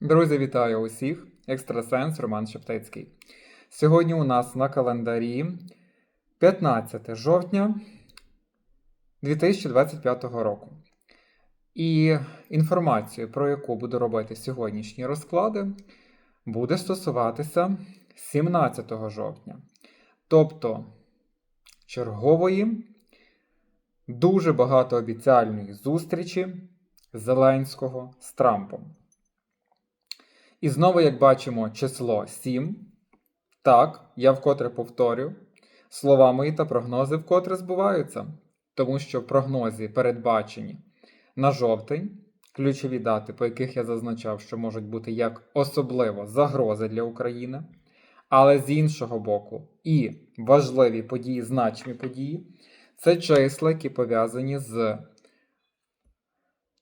Друзі, вітаю усіх! Екстрасенс Роман Шептицький. Сьогодні у нас на календарі 15 жовтня 2025 року. І інформацію, про яку буду робити сьогоднішні розклади, буде стосуватися 17 жовтня. Тобто чергової, дуже багатообіцяльної зустрічі Зеленського з Трампом. І знову, як бачимо, число 7. Так, я вкотре повторю, слова мої та прогнози вкотре збуваються, тому що в прогнозі передбачені на жовтень ключові дати, по яких я зазначав, що можуть бути як особливо загрози для України, але з іншого боку, і важливі події, значні події це числа, які пов'язані з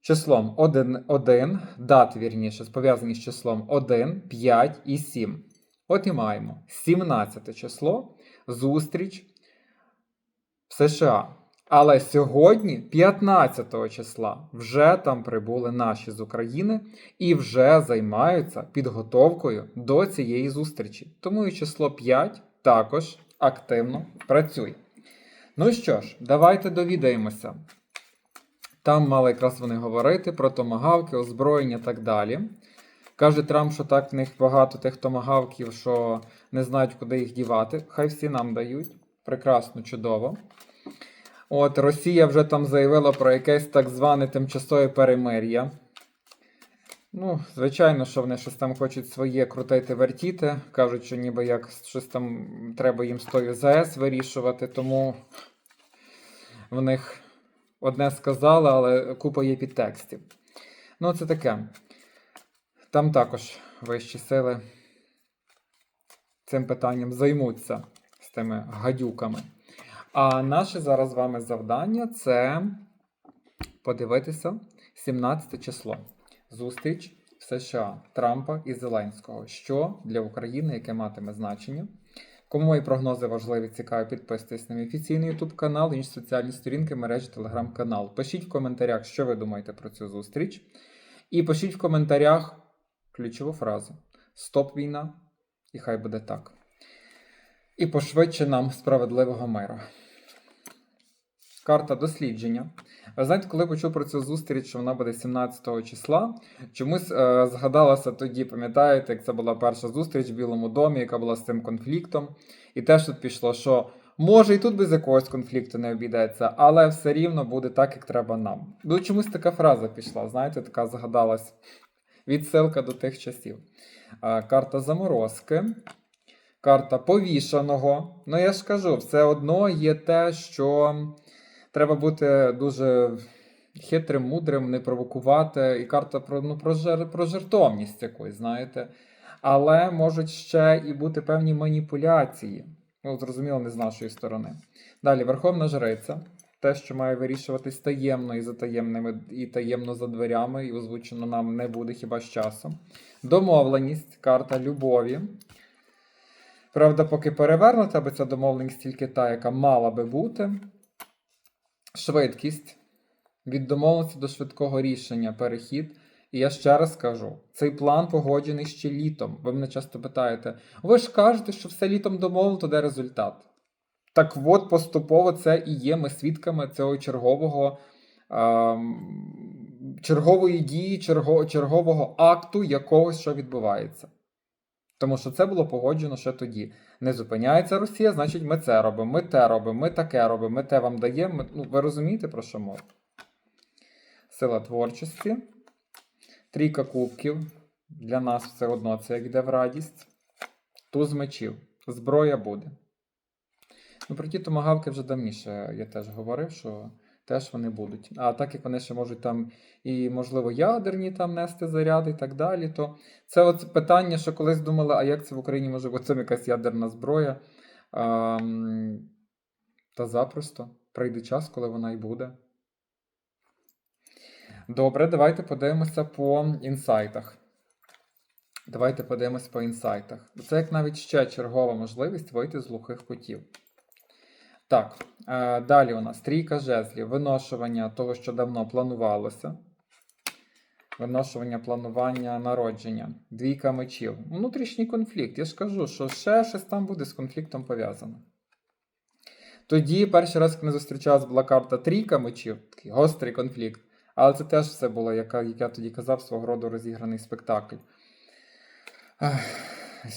числом 1, 1 дат, вірніше, пов'язані з числом 1, 5 і 7. От і маємо 17 число, зустріч в США. Але сьогодні, 15 числа, вже там прибули наші з України і вже займаються підготовкою до цієї зустрічі. Тому і число 5 також активно працює. Ну що ж, давайте довідаємося. Там мали якраз вони говорити про томагавки, озброєння і так далі. Каже Трамп, що так в них багато тих томагавків, що не знають, куди їх дівати. Хай всі нам дають. Прекрасно, чудово. От Росія вже там заявила про якесь так зване тимчасове перемир'я. Ну, звичайно, що вони щось там хочуть своє крутити, вертіти. Кажуть, що ніби як щось там треба їм з тою ЗАЕС вирішувати, тому в них одне сказали, але купа є підтекстів. Ну, це таке. Там також вищі сили цим питанням займуться з тими гадюками. А наше зараз з вами завдання це подивитися 17 число. Зустріч в США Трампа і Зеленського. Що для України, яке матиме значення? Кому мої прогнози важливі, цікаві, підписуйтесь на мій офіційний YouTube канал, інші соціальні сторінки, мережі, телеграм-канал. Пишіть в коментарях, що ви думаєте про цю зустріч. І пишіть в коментарях ключову фразу: Стоп війна, і хай буде так. І пошвидше нам справедливого миру. Карта дослідження. Ви знаєте, коли почув про цю зустріч, що вона буде 17 числа, чомусь е, згадалося тоді, пам'ятаєте, як це була перша зустріч в Білому домі, яка була з цим конфліктом. І теж тут пішло, що може і тут без якогось конфлікту не обійдеться, але все рівно буде так, як треба нам. Ну, чомусь така фраза пішла, знаєте, така згадалась відсилка до тих часів. Е, карта заморозки. Карта повішаного. Ну, я ж кажу, все одно є те, що треба бути дуже хитрим, мудрим, не провокувати. І карта про ну, про, жер, про жертовність якусь, знаєте. Але можуть ще і бути певні маніпуляції. Ну, зрозуміло, не з нашої сторони. Далі, Верховна Жриця. Те, що має вирішуватись таємно і за таємними, і таємно за дверями, і озвучено нам не буде хіба з часом. Домовленість, карта любові. Правда, поки перевернута, бо ця домовленість тільки та, яка мала би бути. Швидкість. Від домовленості до швидкого рішення перехід. І я ще раз кажу: цей план погоджений ще літом. Ви мене часто питаєте: ви ж кажете, що все літом домовлено, то де результат? Так от поступово це і є. Ми свідками цього чергового. Ем, чергової дії, черго, чергового акту якогось, що відбувається. Тому що це було погоджено ще тоді. Не зупиняється Росія, значить, ми це робимо, ми те робимо, ми таке робимо, ми те вам даємо. Ми... Ну, ви розумієте, про що мова? Сила творчості. Трійка кубків. Для нас все одно це як йде в радість. Туз мечів. Зброя буде. Ну, про ті томагавки вже давніше я теж говорив, що теж вони будуть. А так як вони ще можуть там і, можливо, ядерні там нести заряди і так далі, то це от питання, що колись думали, а як це в Україні може бути це якась ядерна зброя? А, та запросто прийде час, коли вона і буде. Добре, давайте подивимося по інсайтах. Давайте подивимось по інсайтах. Це як навіть ще чергова можливість вийти з глухих кутів. Так, е, далі у нас трійка жезлів, виношування того, що давно планувалося. Виношування планування народження. Двійка мечів. Внутрішній конфлікт. Я ж кажу, що ще щось там буде з конфліктом пов'язано. Тоді перший раз, коли ми зустрічалися, була карта трійка мечів, такий гострий конфлікт. Але це теж все було, як, як я тоді казав, свого роду розіграний спектакль.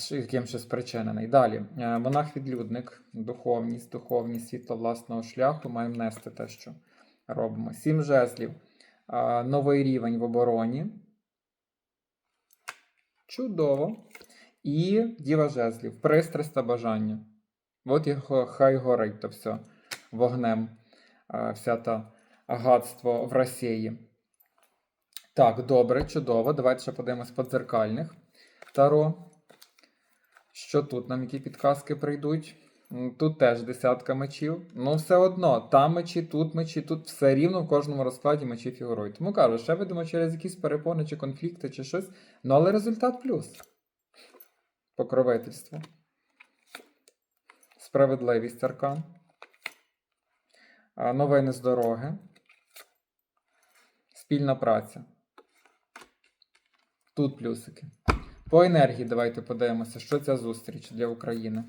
Яким ще спричинений. Далі. Е, Монах-відлюдник, духовність, духовність, світло власного шляху. Маємо нести те, що робимо. Сім жезлів. Е, Новий рівень в обороні. Чудово. І діва жезлів. Пристрасть та бажання. От і хо- хай горить то все вогнем. е, Вся та агатство в Росії. Так, добре, чудово. Давайте ще подивимось по дзеркальних таро. Що тут нам які підказки прийдуть? Тут теж десятка мечів. Ну, все одно, там мечі, тут мечі, тут все рівно в кожному розкладі мечі фігурують. Тому кажу, ще видимо через якісь перепони чи конфлікти, чи щось. Ну, але результат плюс. Покровительство. Справедливість аркан. Новини з дороги. Спільна праця. Тут плюсики. По енергії давайте подивимося, що ця зустріч для України.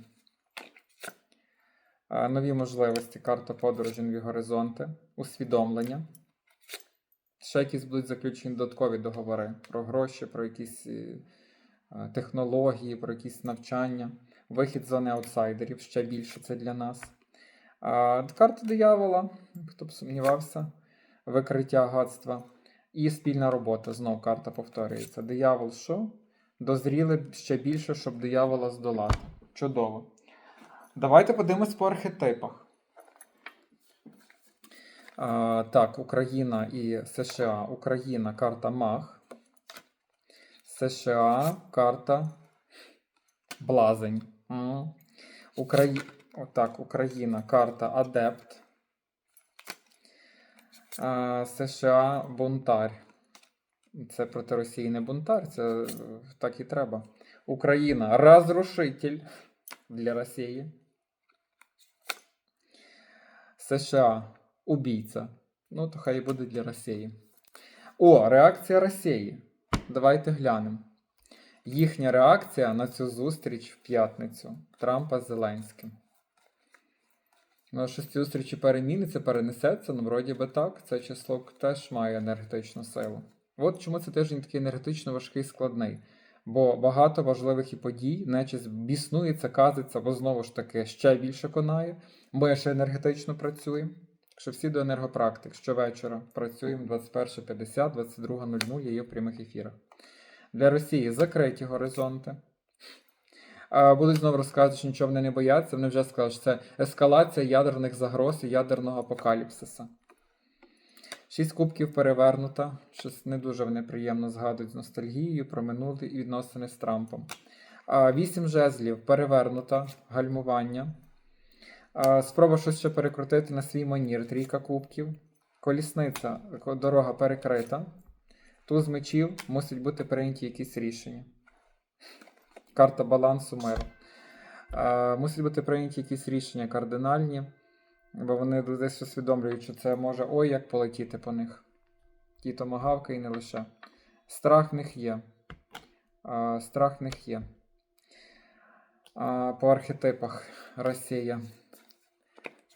Нові можливості, карта подорожі, нові горизонти, усвідомлення. Ще якісь будуть заключені додаткові договори про гроші, про якісь е, технології, про якісь навчання, вихід з зони аутсайдерів ще більше це для нас. Карта диявола, хто б сумнівався, викриття гадства. І спільна робота. Знов карта повторюється. Диявол що? Дозріли ще більше, щоб диявола здолати. Чудово. Давайте подивимось по архетипах. А, так, Україна і США. Україна карта Мах. США карта Блазень. Украї... Отак, Україна карта Адепт. США бунтар. Це проти Росії не бунтар, це е, так і треба. Україна розрушитель для Росії. США убійця. Ну, то хай і буде для Росії. О, реакція Росії. Давайте глянемо. Їхня реакція на цю зустріч в п'ятницю Трампа з Зеленським. Ну, що з зустрічі переміниться, перенесеться, ну, вроді би так, це число теж має енергетичну силу. От чому це тиждень такий енергетично важкий складний. Бо багато важливих і подій, нечість біснується, казиться, бо знову ж таки ще більше конає. Ми ще енергетично працюємо. Якщо всі до енергопрактик щовечора працюємо 21.50, 22.00 я є в прямих ефірах. Для Росії закриті горизонти. Будуть знову розказувати, що нічого вони не бояться. Вони вже сказали, що це ескалація ядерних загроз і ядерного апокаліпсиса. Шість кубків перевернута. Щось не дуже вони приємно згадують з ностальгією про минулі і відносини з Трампом. Вісім жезлів перевернута, гальмування. Спроба щось ще перекрутити на свій манір. Трійка кубків. Колісниця, дорога перекрита. Туз мечів мусить бути прийняті якісь рішення. Карта балансу миру. Мусять бути прийняті якісь рішення кардинальні, бо вони десь усвідомлюють, що це може ой як полетіти по них. Ті томагавки і не лише. Страх в них є. Е, страх в них є. Е, по архетипах Росія.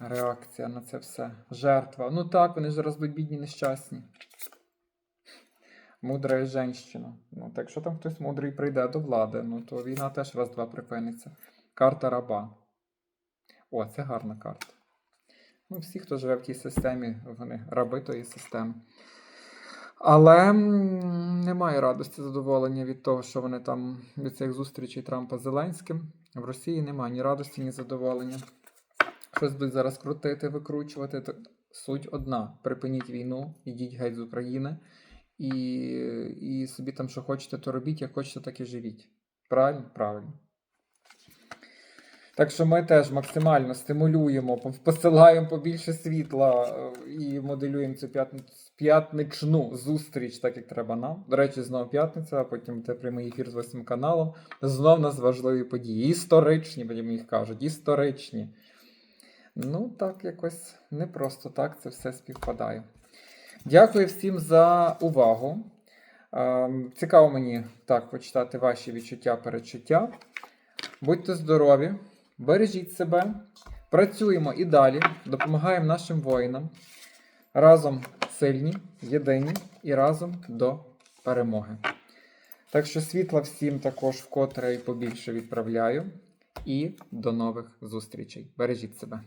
Реакція на це все. Жертва. Ну так, вони ж будуть бідні нещасні. Мудра женщина. Ну, так якщо там хтось мудрий прийде до влади, ну то війна теж раз-два припиниться. Карта раба. О, це гарна карта. Ну, всі, хто живе в тій системі, вони раби тої системи. Але немає радості, задоволення від того, що вони там від цих зустрічей Трампа з Зеленським. В Росії немає ні радості, ні задоволення. Щось будуть зараз крутити, викручувати. Суть одна: припиніть війну, ідіть геть з України. І, і собі там, що хочете, то робіть, як хочете, так і живіть. Правильно? Правильно. Так що ми теж максимально стимулюємо, посилаємо побільше світла е, і моделюємо цю п'ятничну зустріч, так як треба нам. До речі, знову п'ятниця, а потім те прямий ефір з восьмим каналом. Знов нас важливі події. Історичні, будемо їх кажуть, історичні. Ну, так якось не просто так це все співпадає. Дякую всім за увагу. Ем, Цікаво мені так почитати ваші відчуття, перечуття. Будьте здорові, бережіть себе, працюємо і далі, допомагаємо нашим воїнам. Разом сильні, єдині і разом до перемоги. Так що світла всім також вкотре і побільше відправляю. І до нових зустрічей. Бережіть себе.